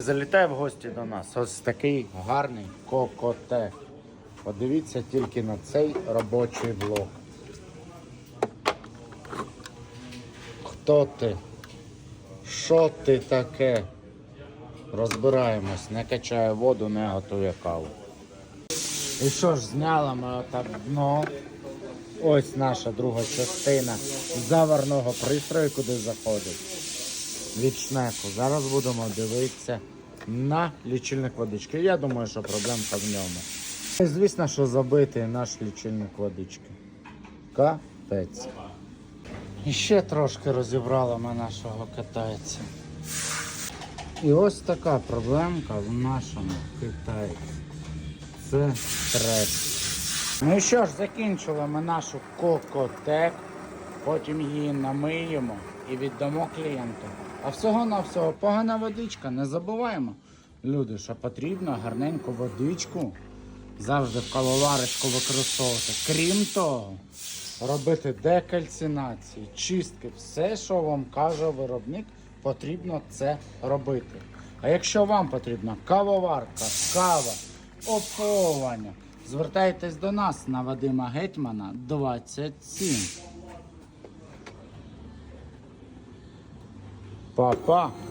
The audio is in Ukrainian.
Залітає в гості до нас. Ось такий гарний кокотек. Подивіться тільки на цей робочий блок. Хто ти? Що ти таке? Розбираємось, не качає воду, не готує каву. І що ж, зняли ми отак дно. Ось наша друга частина заварного пристрою, куди заходить від шнеку. Зараз будемо дивитися на лічильник водички. Я думаю, що проблемка в ньому. І звісно, що забитий наш лічильник водички. Капець. І ще трошки розібрали ми нашого китайця. І ось така проблемка в нашому китайці. Це стрес. Ну і що ж, закінчили ми нашу кокотек, потім її намиємо і віддамо клієнту. А всього на всього погана водичка. Не забуваємо, люди, що потрібно гарненьку водичку завжди в кавоварочку використовувати. Крім того, робити декальцинації, чистки, все, що вам каже виробник, потрібно це робити. А якщо вам потрібна кавоварка, кава, оповування, звертайтесь до нас на Вадима Гетьмана 27. Papá.